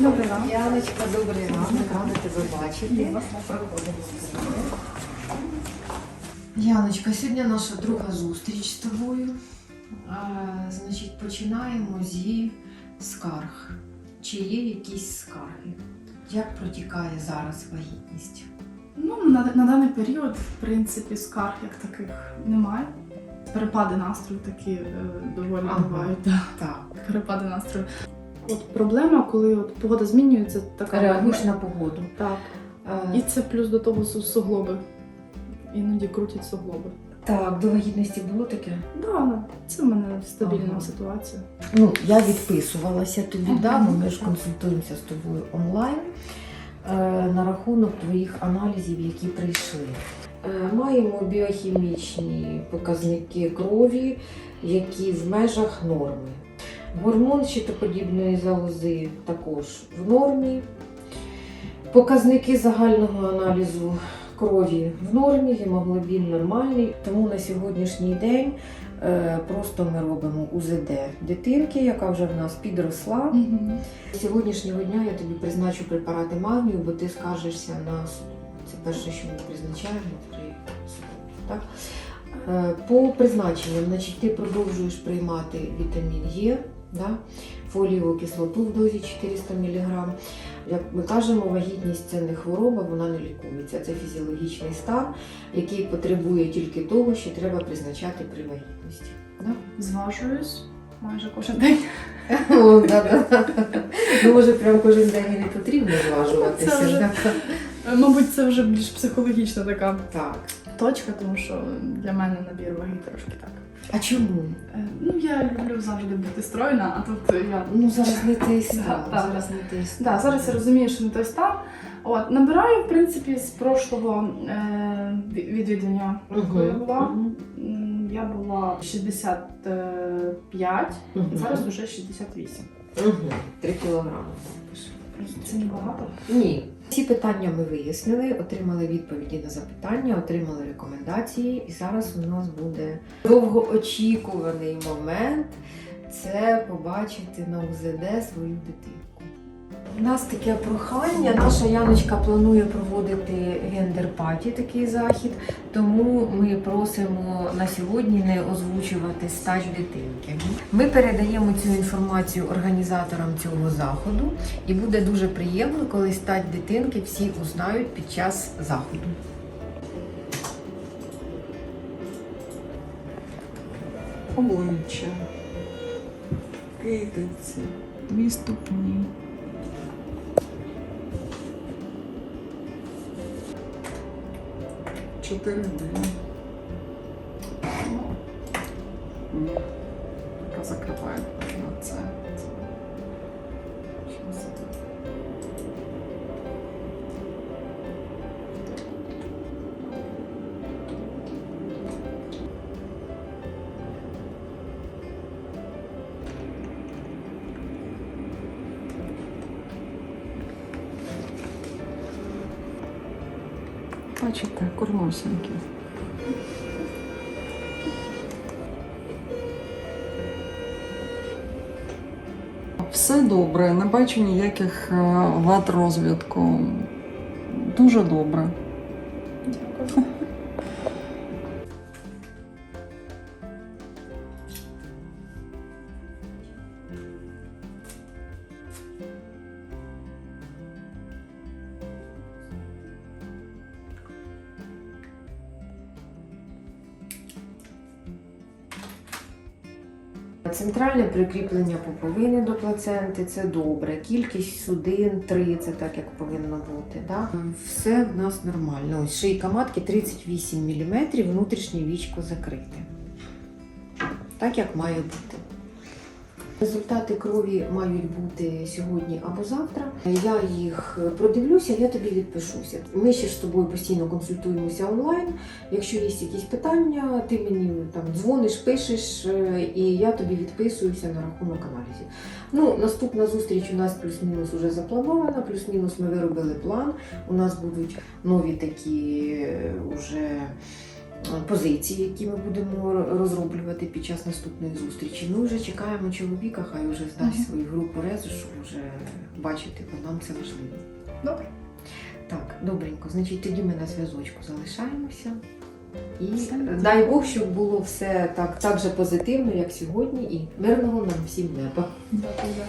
Добрий ранок. Яночка, добрий ранок, рада тебе бачити. Яночка, сьогодні наша друга зустріч з тобою. А, значить, починаємо зі скарг. Чи є якісь скарги? Як протікає зараз вагітність? Ну, на, на даний період, в принципі, скарг як таких немає. Перепади настрою такі е, доволі Ага. бувають. Да. Так. Перепади настрою. От проблема, коли от погода змінюється, така Реагуєш на погоду. так. Е, І це плюс до того суглоби. Іноді крутять суглоби. Так, до вагітності було таке? Да, це в мене стабільна Ага. ситуація. Ну, я відписувалася тобі, Мгм. да, бо ми ж консультуємося з тобою онлайн е, на рахунок твоїх аналізів, які прийшли. Е, маємо біохімічні показники крові, які в межах норми. Гормон щитоподібної залози також в нормі. Показники загального аналізу крові в нормі, гемоглобін нормальний. Тому на сьогоднішній день Е, Просто ми робимо УЗД дитинки, яка вже в нас підросла. Угу. З Сьогоднішнього дня я тобі призначу препарати магнію, бо ти скажешся на суд. Це перше, що ми призначаємо при. Так? Е, По призначенням, значить, ти продовжуєш приймати вітамін Е, да? фолієву кислоту в дозі 400 мг. Як ми кажемо, вагітність це не хвороба, вона не лікується. Це фізіологічний стан, який потребує тільки того, що треба призначати при вагітності. Да? Зважуюсь майже кожен день. О, да-да. Ну, може, прям кожен день і не потрібно зважуватися. Е, Мабуть, це вже більш психологічна така Так. точка, тому що для мене набір ваги трошки так. А чому? Е, Ну, я люблю завжди бути стройна, а тут я. Ну, зараз не той стан. Зараз не той стан. Да, зараз я розумію, що не той стан. От, набираю, в принципі, з прошлого е, ві- відвідування, коли я була. Мгм. М, Я була 65, Мгм. зараз вже 68. Мгм. Три кілограми. пише. Це небагато. Ні. Всі питання ми вияснили, отримали відповіді на запитання, отримали рекомендації, і зараз у нас буде довгоочікуваний момент це побачити на УЗД свою дитинку. У нас таке прохання. Наша Яночка планує проводити гендер-паті, такий захід, тому ми просимо на сьогодні не озвучувати стаж дитинки. Ми передаємо цю інформацію організаторам цього заходу, і буде дуже приємно, коли стать дитинки всі узнають під час заходу. обличчя, китиці, дві ступні. Чотири дні. Ну. Яка закриває на це. Бачите, курносенькі. Все добре, не бачу ніяких е, вад розвитку. Дуже добре. Дякую. Центральне прикріплення пуповини до плаценти це добре. Кількість судин 3, це так як повинно бути. Да? Все в нас нормально. Ось шийка матки 38 мм, внутрішнє вічко закрите. Так як має бути. Результати крові мають бути сьогодні або завтра. Я їх продивлюся, я тобі відпишуся. Ми ще з тобою постійно консультуємося онлайн. Якщо є якісь питання, ти мені там дзвониш, пишеш, е, і я тобі відписуюся на рахунок аналізів. Ну, наступна зустріч у нас плюс-мінус вже запланована, плюс-мінус ми виробили план. У нас будуть нові такі е, уже позиції, які ми будемо розроблювати під час наступної зустрічі. Ну, вже чекаємо чоловіка, хай вже здасть Мгм. свою групу резу, щоб вже бачити, бо нам це важливо. Добре. Так, добренько. Значить, тоді ми на зв'язочку залишаємося. І Все. е, дай Бог, щоб було все так, так же позитивно, як сьогодні, і мирного нам всім неба. Дякую, дякую.